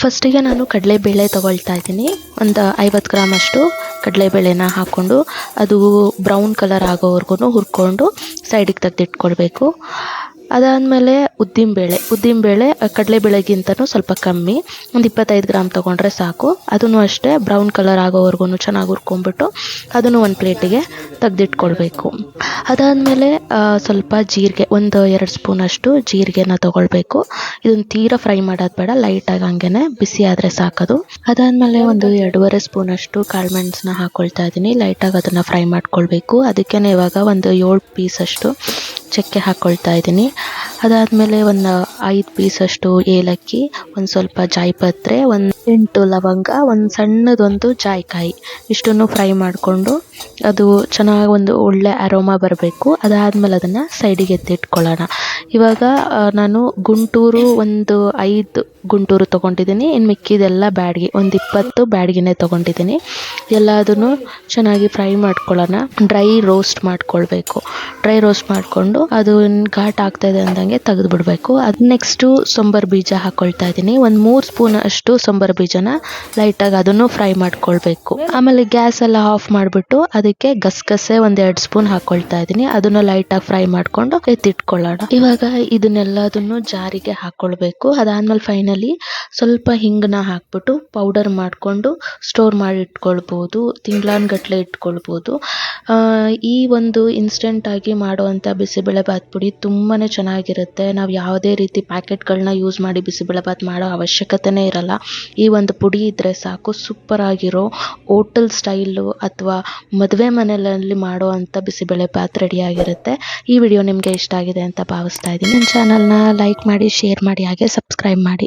ಫಸ್ಟಿಗೆ ನಾನು ಕಡಲೆಬೇಳೆ ತೊಗೊಳ್ತಾ ಇದ್ದೀನಿ. ಒಂದು ಐವತ್ತು ಗ್ರಾಮ್ ಅಷ್ಟು ಕಡಲೆಬೇಳೆನ ಹಾಕ್ಕೊಂಡು ಅದು ಬ್ರೌನ್ ಕಲರ್ ಆಗೋವರೆಗೂ ಹುರ್ಕೊಂಡು ಸೈಡಿಗೆ ತೆಗೆದಿಟ್ಕೊಳ್ಬೇಕು. ಅದಾದಮೇಲೆ ಉದ್ದಿನಬೇಳೆ. ಉದ್ದಿನಬೇಳೆ ಕಡಲೆಬೇಳೆಗಿಂತನೂ ಸ್ವಲ್ಪ ಕಮ್ಮಿ. ಒಂದು ಇಪ್ಪತ್ತೈದು ಗ್ರಾಮ್ ತೊಗೊಂಡ್ರೆ ಸಾಕು. ಅದನ್ನು ಅಷ್ಟೇ ಬ್ರೌನ್ ಕಲರ್ ಆಗೋವರೆಗೂ ಚೆನ್ನಾಗಿ ಹುರ್ಕೊಂಬಿಟ್ಟು ಅದನ್ನು ಒಂದು ಪ್ಲೇಟಿಗೆ ತೆಗೆದಿಟ್ಕೊಳ್ಬೇಕು. ಅದಾದಮೇಲೆ ಸ್ವಲ್ಪ ಜೀರಿಗೆ, ಒಂದು ಎರಡು ಸ್ಪೂನಷ್ಟು ಜೀರಿಗೆನ ತೊಗೊಳ್ಬೇಕು. ಇದನ್ನು ತೀರಾ ಫ್ರೈ ಮಾಡೋದು ಬೇಡ, ಲೈಟಾಗಿ ಹಂಗೆ ಬಿಸಿ ಆದರೆ ಸಾಕದು. ಅದಾದಮೇಲೆ ಒಂದು ಎರಡೂವರೆ ಸ್ಪೂನಷ್ಟು ಕಾಳು ಮೆಣಸನ್ನ ಹಾಕ್ಕೊಳ್ತಾ ಇದ್ದೀನಿ ಲೈಟಾಗಿ ಅದನ್ನು ಫ್ರೈ ಮಾಡ್ಕೊಳ್ಬೇಕು. ಅದಕ್ಕೇ ಇವಾಗ ಒಂದು ಏಳು ಪೀಸಷ್ಟು ಚಕ್ಕೆ ಹಾಕ್ಕೊಳ್ತಾ ಇದ್ದೀನಿ. ಅದಾದಮೇಲೆ ಒಂದು ಐದು ಪೀಸಷ್ಟು ಏಲಕ್ಕಿ, ಒಂದು ಸ್ವಲ್ಪ ಜಾಯಿಪತ್ರೆ, ಒಂದು ಎಂಟು ಲವಂಗ, ಒಂದು ಸಣ್ಣದೊಂದು ಜಾಯಿಕಾಯಿ. ಇಷ್ಟನ್ನು ಫ್ರೈ ಮಾಡಿಕೊಂಡು ಅದು ಚೆನ್ನಾಗಿ ಒಂದು ಒಳ್ಳೆ ಅರೋಮಾ ಬರಬೇಕು. ಅದಾದಮೇಲೆ ಅದನ್ನು ಸೈಡಿಗೆ ಎತ್ತಿಟ್ಕೊಳ್ಳೋಣ. ಇವಾಗ ನಾನು ಗುಂಟೂರು ಒಂದು ಐದು ಗುಂಟೂರು ತೊಗೊಂಡಿದ್ದೀನಿ. ಇನ್ನು ಮಿಕ್ಕಿದೆಲ್ಲ ಬ್ಯಾಡ್ಗೆ, ಒಂದು ಇಪ್ಪತ್ತು ಬ್ಯಾಡ್ಗೆನೇ ತೊಗೊಂಡಿದ್ದೀನಿ. ಎಲ್ಲದನ್ನು ಚೆನ್ನಾಗಿ ಫ್ರೈ ಮಾಡ್ಕೊಳ್ಳೋಣ. ಡ್ರೈ ರೋಸ್ಟ್ ಮಾಡ್ಕೊಳ್ಬೇಕು. ಡ್ರೈ ರೋಸ್ಟ್ ಮಾಡಿಕೊಂಡು ಅದು ಘಾಟ್ ಆಗ್ತಾಯಿದೆ ಅಂದಂಗೆ ತೆಗೆದು ಬಿಡಬೇಕು ಅದು ನೆಕ್ಸ್ಟು ಸೊಂಬರ್ ಬೀಜ ಹಾಕ್ಕೊಳ್ತಾ ಇದ್ದೀನಿ. ಒಂದು ಮೂರು ಸ್ಪೂನ್ ಅಷ್ಟು ಸೊಂಬರ್ ಬೀಜನ ಲೈಟಾಗಿ ಅದನ್ನು ಫ್ರೈ ಮಾಡ್ಕೊಳ್ಬೇಕು. ಆಮೇಲೆ ಗ್ಯಾಸ್ ಎಲ್ಲ ಆಫ್ ಮಾಡಿಬಿಟ್ಟು ಅದಕ್ಕೆ ಗಸಗಸೆ ಒಂದು ಎರಡು ಸ್ಪೂನ್ ಹಾಕ್ಕೊಳ್ತಾ ಇದ್ದೀನಿ. ಅದನ್ನು ಲೈಟಾಗಿ ಫ್ರೈ ಮಾಡಿಕೊಂಡು ಎತ್ತಿಟ್ಕೊಳ್ಳೋಣ. ಇವಾಗ ಇದನ್ನೆಲ್ಲದನ್ನು ಜಾರಿಗೆ ಹಾಕ್ಕೊಳ್ಬೇಕು ಅದಾದ್ಮೇಲೆ ಫೈನಲಿ ಸ್ವಲ್ಪ ಹಿಂಗನ್ನ ಹಾಕ್ಬಿಟ್ಟು ಪೌಡರ್ ಮಾಡಿಕೊಂಡು ಸ್ಟೋರ್ ಮಾಡಿ ಇಟ್ಕೊಳ್ಬೋದು ತಿಂಗ್ಳಾನ್ಗಟ್ಲೆ ಇಟ್ಕೊಳ್ಬೋದು. ಈ ಒಂದು ಇನ್ಸ್ಟೆಂಟಾಗಿ ಮಾಡುವಂಥ ಬಿಸಿಬೇಳೆಬಾತ್ ಪುಡಿ ತುಂಬಾ ಚೆನ್ನಾಗಿರುತ್ತೆ. ನಾವು ಯಾವುದೇ ರೀತಿ ಪ್ಯಾಕೆಟ್ಗಳನ್ನ ಯೂಸ್ ಮಾಡಿ ಬಿಸಿಬೇಳೆಬಾತ್ ಮಾಡೋ ಅವಶ್ಯಕತೆನೇ ಇರಲ್ಲ. ಈ ಒಂದು ಪುಡಿ ಇದ್ದರೆ ಸಾಕು ಸೂಪರ್ ಆಗಿರೋ ಹೋಟೆಲ್ ಸ್ಟೈಲು ಅಥವಾ ಮದುವೆ ಮನೆಯಲ್ಲಿ ಮಾಡೋ ಅಂಥ ಬಿಸಿಬೇಳೆಬಾತ್ ರೆಡಿಯಾಗಿರುತ್ತೆ. ಈ ವಿಡಿಯೋ ನಿಮಗೆ ಇಷ್ಟ ಆಗಿದೆ ಅಂತ ಭಾವಿಸ್ತಾ ಇದ್ದೀನಿ. ನನ್ನ ಚಾನಲ್ನ ಲೈಕ್ ಮಾಡಿ ಶೇರ್ ಮಾಡಿ, ಹಾಗೆ ಸಬ್ಸ್ಕ್ರೈಬ್ ಮಾಡಿ.